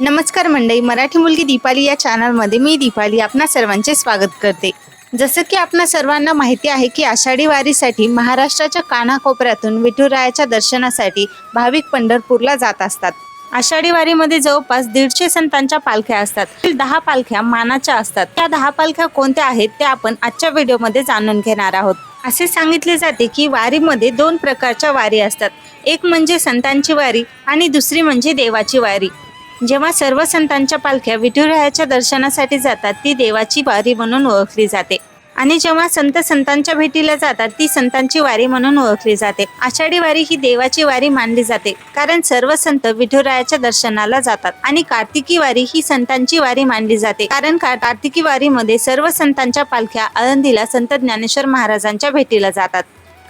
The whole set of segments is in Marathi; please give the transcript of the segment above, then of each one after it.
नमस्कार मंडळी मराठी मुलगी दीपाली या चॅनलमध्ये मी दीपाली आपणा सर्वांचे स्वागत करते. जसं की आपणा सर्वांना माहिती आहे की आषाढी वारीसाठी महाराष्ट्राच्या कानाकोपऱ्यातून विठुरायाच्या दर्शनासाठी भाविक पंढरपूरला जात असतात. आषाढी वारीमध्ये जवळपास दीडशे संतांच्या पालख्या असतात. दहा पालख्या मानाच्या असतात. त्या दहा पालख्या कोणत्या आहेत त्या आपण आजच्या व्हिडिओमध्ये जाणून घेणार आहोत. असे सांगितले जाते की वारीमध्ये दोन प्रकारच्या वारी असतात. एक म्हणजे संतांची वारी आणि दुसरी म्हणजे देवाची वारी. जेव्हा सर्व संतांच्या पालख्या विठुरायाच्या दर्शनासाठी जातात ती देवाची वारी म्हणून ओळखली जाते. आणि जेव्हा संत संतांच्या भेटीला जातात ती संतांची वारी म्हणून ओळखली जाते. आषाढी वारी ही देवाची वारी मानली जाते कारण सर्व संत विठुरायाच्या दर्शनाला जातात. आणि कार्तिकी वारी ही संतांची वारी मानली जाते कारण का- कार्तिकी वारीमध्ये सर्व संतांच्या पालख्या आळंदीला संत ज्ञानेश्वर महाराजांच्या भेटीला जातात.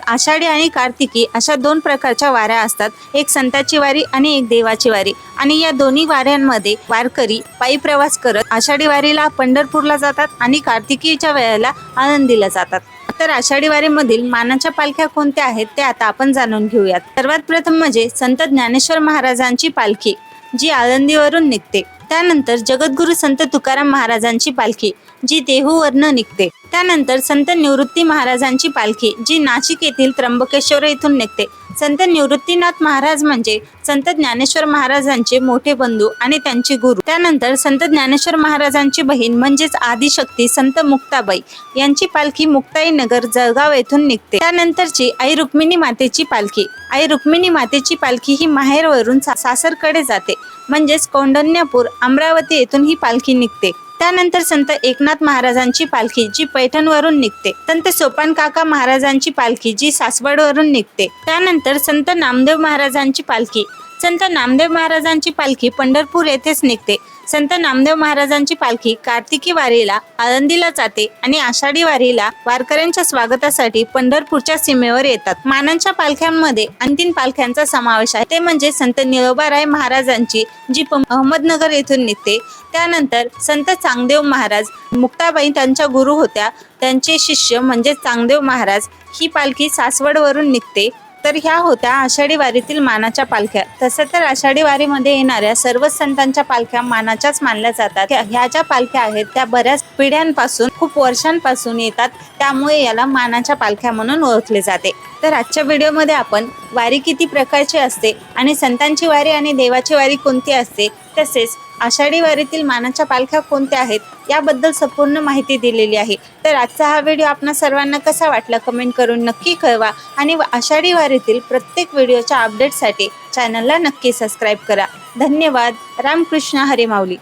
आषाढी आणि कार्तिकी अशा दोन प्रकारच्या वाऱ्या असतात एक संताची वारी आणि एक देवाची वारी. आणि या दोन्ही वाऱ्यांमध्ये वारकरी पायी प्रवास करत आषाढी वारीला पंढरपूरला जातात आणि कार्तिकीच्या वेळेला आनंदीला जातात. तर आषाढी वारीमधील मानाच्या पालख्या कोणत्या आहेत ते आता आपण जाणून घेऊयात. सर्वात प्रथम म्हणजे संत ज्ञानेश्वर महाराजांची पालखी जी आळंदीवरून निघते. त्यानंतर जगद्गुरु संत तुकाराम महाराजांची पालखी जी देहूवरनं निघते. त्यानंतर संत निवृत्ती महाराजांची पालखी जी नाशिक येथील त्र्यंबकेश्वर येथून निघते. संत निवृत्तीनाथ महाराज म्हणजे संत ज्ञानेश्वर महाराजांचे मोठे बंधू आणि त्यांचे गुरु. त्यानंतर संत ज्ञानेश्वर महाराजांची बहीण म्हणजेच आदिशक्ती संत मुक्ताबाई यांची पालखी मुक्ताई नगर जळगाव येथून निघते. त्यानंतरची आई रुक्मिणी मातेची पालखी. आई रुक्मिणी मातेची पालखी ही माहेरवरून सा- सासरकडे जाते. म्हणजेच कौंडन्यापूर अमरावती येथून ही पालखी निघते. त्यानंतर संत एकनाथ महाराजांची पालखी जी पैठणवरून निघते. संत सोपान काका महाराजांची पालखी जी सासवडवरून निघते. त्यानंतर संत नामदेव महाराजांची पालखी. संत नामदेव महाराजांची पालखी पंढरपूर येथेच निघते. संत नामदेव महाराजांची पालखी कार्तिकी वारीला आळंदीला जाते आणि आषाढी वारीला वारकऱ्यांच्या स्वागतासाठी पंढरपूरच्या सीमेवर येतात. मानांच्या पालख्यांमध्ये अंतिम पालख्यांचा समावेश आहे. ते म्हणजे संत निळोबाराय महाराजांची जी अहमदनगर येथून निघते. त्यानंतर संत चांगदेव महाराज मुक्ताबाई त्यांच्या गुरु होत्या. त्यांचे शिष्य म्हणजे चांगदेव महाराज ही पालखी सासवडवरून निघते. तर ह्या होत्या आषाढी वारीतील मानाच्या पालख्या. तसं तर आषाढी वारीमध्ये येणाऱ्या सर्वच संतांच्या पालख्या मानाच्याच मानल्या जातात. ह्या ज्या पालख्या आहेत त्या बऱ्याच पिढ्यांपासून खूप वर्षांपासून येतात. त्यामुळे याला मानाच्या पालख्या म्हणून ओळखले जाते. तर आजच्या व्हिडिओमध्ये आपण वारी किती प्रकारची असते आणि संतांची वारी आणि देवाची वारी कोणती असते तसेच आषाढी वारीतील मानाच्या पालख्या कोणत्या आहेत याबद्दल संपूर्ण माहिती दिलेली आहे. तर आजचा हा व्हिडिओ आपणा सर्वांना कसा वाटला कमेंट करून नक्की कळवा आणि व- आषाढी वारीतील प्रत्येक व्हिडिओच्या अपडेटसाठी चॅनलला नक्की सबस्क्राईब करा. धन्यवाद. रामकृष्ण हरेमाऊली.